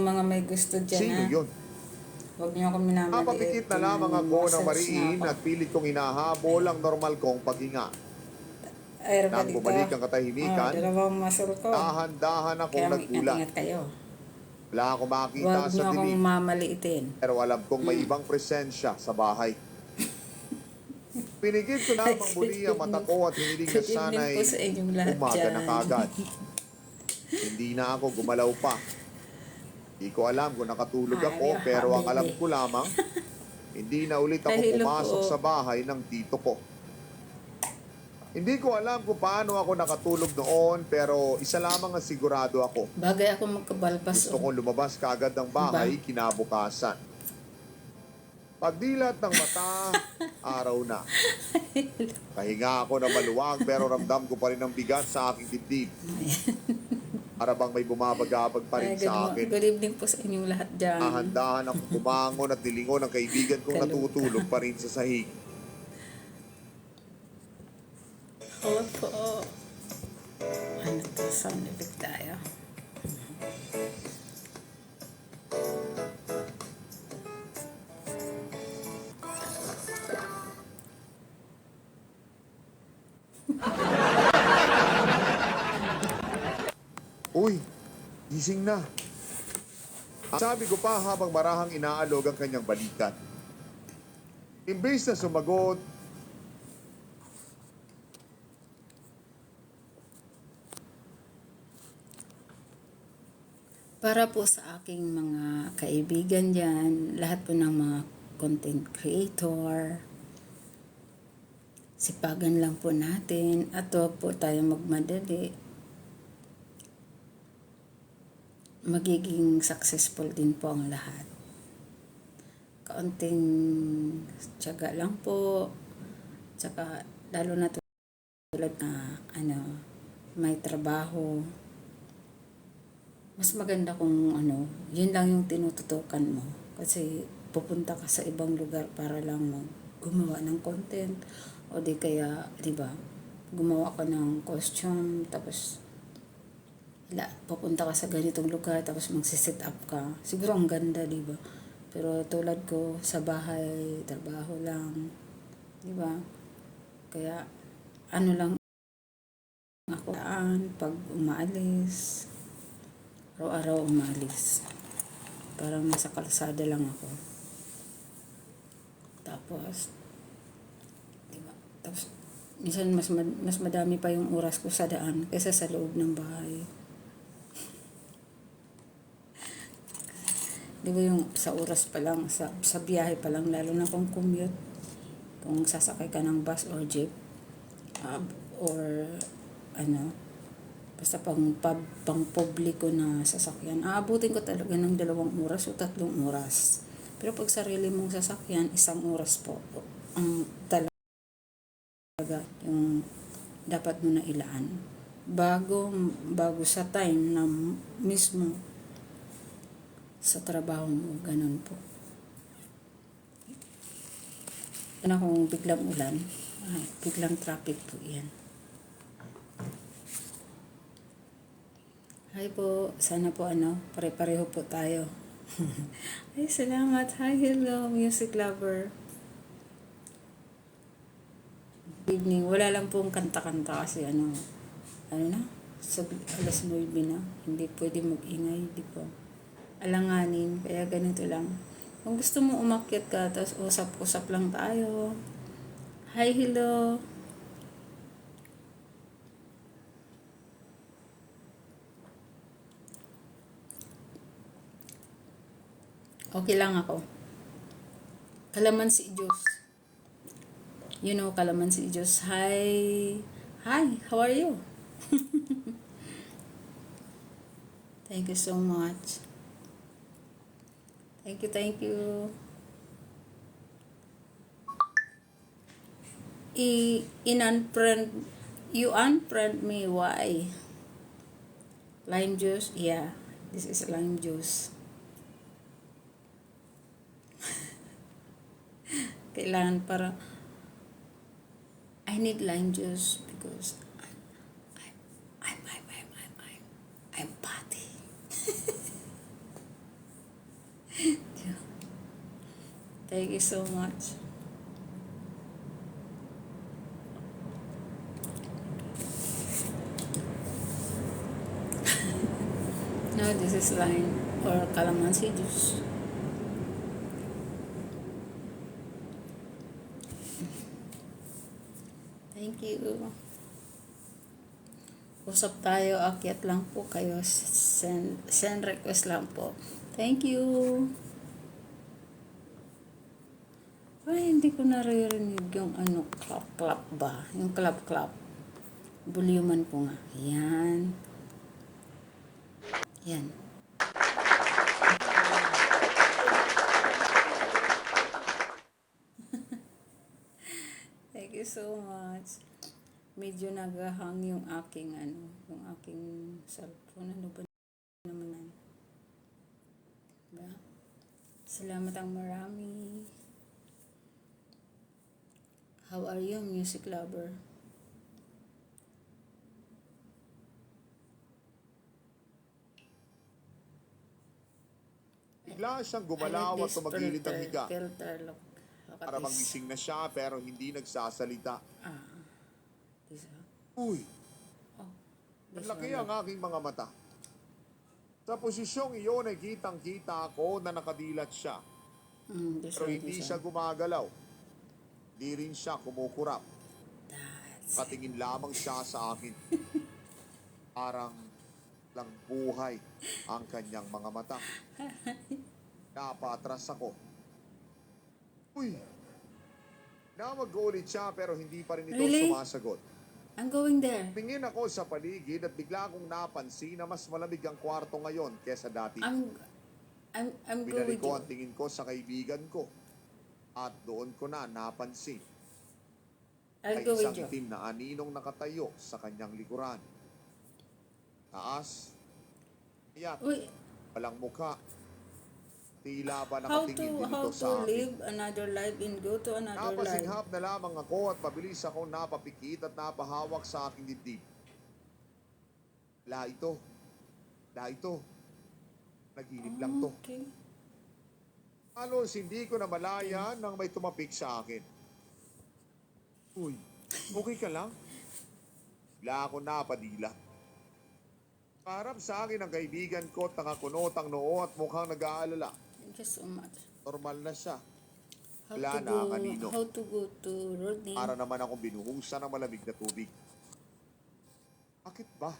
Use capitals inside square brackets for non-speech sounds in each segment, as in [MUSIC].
mga may gusto dyan Sino ha. yun? Huwag niyo ako minamaliit. Napapikit na lamang ako ng mariin na at pilit kong hinahabol ang normal kong paghinga. Ay, Nang bumalik ang katahimikan, Oh, dalawang muscle ko. dahan-dahan akong Kaya naggulat. ingat kayo. Wala akong makita Huwag sa niyo akong dilim, mamaliitin. pero alam kong may ibang presensya sa bahay. Pinigil ko lamang [LAUGHS] muli ang mata ko at hiniling na Good evening sana'y po sa inyong lahat umaga na kagad. Hindi na ako gumalaw pa. Hindi ko alam kung nakatulog Ay, ako, pero ang alam ko lamang, hindi na ulit ako Dahil pumasok sa bahay ng tito ko. Hindi ko alam kung paano ako nakatulog noon, pero isa lamang ang sigurado ako. Bagay ako magkabalbas. Gusto oh. kong lumabas kagad ng bahay kinabukasan. Pagdilat ng mata, [LAUGHS] araw na. Pahinga ako na maluwag pero ramdam ko pa rin ang bigat sa aking dibdib. Para bang may bumabagabag pa Ay, rin good, sa akin. good evening po sa inyong lahat dyan. Dahan-dahan ako bumangon at nilingon ang kaibigan kong Kalog. natutulog pa rin sa sahig. Opo. Ano to? Sound effect tayo. Gising na. Sabi ko pa habang marahang inaalog ang kanyang balikat. Imbes na sumagot, Para po sa aking mga kaibigan dyan, lahat po ng mga content creator, sipagan lang po natin at huwag po tayo magmadali. Magiging successful din po ang lahat. Kaunting tiyaga lang po, tsaka lalo na tulad na ano, may trabaho, mas maganda kung ano, yun lang yung tinututukan mo. Kasi pupunta ka sa ibang lugar para lang mag gumawa ng content o di kaya, di ba, gumawa ka ng costume tapos la, pupunta ka sa ganitong lugar tapos magsiset up ka. Siguro ang ganda, di ba? Pero tulad ko, sa bahay, trabaho lang, di ba? Kaya, ano lang ako daan pag umaalis, araw-araw umalis. Parang nasa kalsada lang ako. Tapos, di ba? Tapos, minsan mas, mas madami pa yung oras ko sa daan kaysa sa loob ng bahay. Di ba yung sa oras pa lang, sa, sa biyahe pa lang, lalo na kung commute, kung sasakay ka ng bus or jeep, uh, or ano, basta pang, pag, pang publiko na sasakyan, aabutin ko talaga ng dalawang oras o tatlong oras. Pero pag sarili mong sasakyan, isang oras po ang talaga yung dapat mo na ilaan. Bago, bago sa time na mismo sa trabaho mo, ganun po. Ano kung biglang ulan, ay, biglang traffic po yan. Hi po, sana po ano, pare-pareho po tayo. [LAUGHS] Ay, salamat. Hi, hello, music lover. Evening. Wala lang pong kanta-kanta kasi ano, ano na, sa alas 9 na, hindi pwede mag-ingay, di po. Alanganin, kaya ganito lang. Kung gusto mo umakyat ka, tapos usap-usap lang tayo. Hi, hello. Okay lang ako. Kalamansi Diyos. You know, Kalamansi Diyos. Hi. Hi, how are you? [LAUGHS] thank you so much. Thank you, thank you. I in-unfriend, you unfriend me, why? Lime juice? Yeah, this is lime juice. [LAUGHS] kailangan para I need lime juice because I'm I'm I'm I'm I'm I'm, I'm fatty. Thank you so much. [LAUGHS] no, this is lime or calamansi juice. Thank you. Usap tayo, akyat lang po kayo. Send, send request lang po. Thank you. Ay, hindi ko naririnig yung ano, clap-clap ba? Yung clap-clap. Bulyuman ko nga. Yan. Yan. [LAUGHS] Thank you so much. Medyo nagahang yung aking ano, yung aking cellphone. Ano ba naman? Diba? Salamat ang marami. How are you, music lover? Bigla siyang gumalaw at tumagilid ng higa. Filter, look. Look at Para magising na siya pero hindi nagsasalita. Ah. This. Uy, Oh. ang laki ang aking mga mata. Sa posisyong iyon ay kitang-kita ako na nakadilat siya. Mm, Pero hindi siya gumagalaw. Di rin siya kumukurap. That's Patingin lamang siya sa akin. [LAUGHS] Parang lang buhay ang kanyang mga mata. [LAUGHS] Napatras ako. Uy! Nawag ulit siya pero hindi pa rin ito Really? sumasagot. I'm going there. Tingin ako sa paligid at bigla akong napansin na mas malamig ang kwarto ngayon kesa dati. I'm, I'm, I'm going ko ang tingin ko sa kaibigan ko. At doon ko na napansin ay isang you. itim na aninong nakatayo sa kanyang likuran. Taas, iyak, Uy, walang mukha. Tila ba how nakatingin to, din how ito to sa akin. live another life and go to another life. Napasinghap na lamang ako at pabilis akong napapikit at napahawak sa aking dibdib. La ito. La ito. Naginip lang to. Okay. Halos hindi ko na malaya nang may tumapik sa akin. Uy, okay ka lang? Bigla ako napadila. Parang sa akin ang kaibigan ko at nakakunot ang noo at mukhang nag-aalala. Thank you so much. Normal na siya. How Wala na, go, kanino. how to go to Rodney? Para naman akong binuhusan ng malamig na tubig. Bakit ba?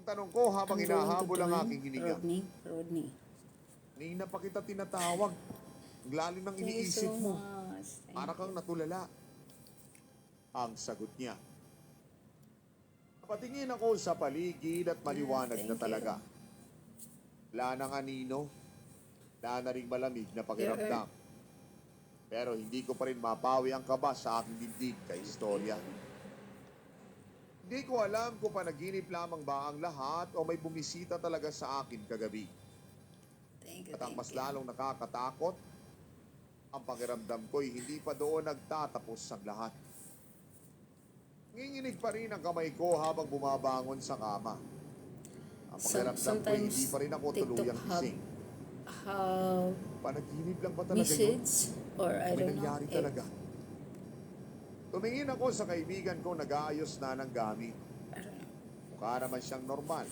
Ang tanong ko habang I'm hinahabol ang aking hininga. Rodney, Rodney. Kanina pa kita tinatawag. Ang lalim ng Thank you iniisip so mo. much. Thank Para kang natulala. Ang sagot niya. Patingin ako sa paligid at maliwanag Yeah, na thank talaga. Wala nang anino. Wala na rin malamig na pakiramdam. Pero hindi ko pa rin mapawi ang kaba sa aking dibdib kay istorya. Hindi ko alam kung panaginip lamang ba ang lahat o may bumisita talaga sa akin kagabi. Thank you, At ang mas you. lalong nakakatakot, ang pakiramdam ko'y hindi pa doon nagtatapos ang lahat. Nginginig pa rin ang kamay ko habang bumabangon sa kama. Ang pakiramdam ko'y hindi pa rin ako tuluyang gising. How Panaginip lang ba talaga yun? message or I May don't know. nangyari eh, talaga. Tumingin ako sa kaibigan ko nag-aayos na ng gamit. I don't know. Mukha naman siyang normal.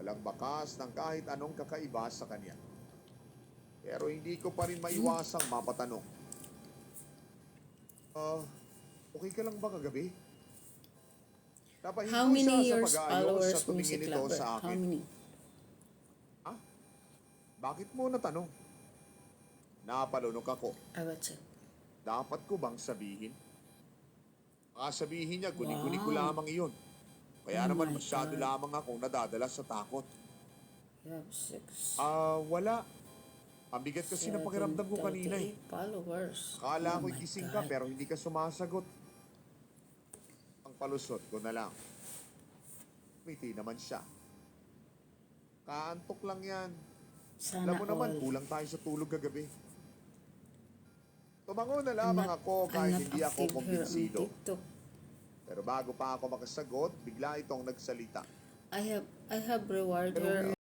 Walang bakas ng kahit anong kakaiba sa kanya. Pero hindi ko pa rin maiwasang mapatanong. Ah, okay ka lang ba kagabi? Napahinto How many siya sa years pag-aayos followers at tumingin music ito lover? sa How akin. many? Ah, bakit mo natanong? Napalunok ako. Will check. Dapat ko bang sabihin? Baka sabihin niya, guni-guni ko Wow. lamang iyon. Kaya Oh naman my masyado God. lamang akong nadadala sa takot. You have six. Ah, wala. Ang bigat kasi ng pakiramdam ko kanina eh. 38 followers. Akala Oh ko'y my gising God. ka pero hindi ka sumasagot. Ang palusot ko na lang. Ngiti naman siya. Kaantok lang yan. Sana Alam mo naman, all. kulang tayo sa tulog kagabi. Tumango na I'm lamang not- ako I'm kahit not hindi ako active here on kumbinsido. TikTok. Pero bago pa ako makasagot, bigla itong nagsalita. I have I have reward Pero her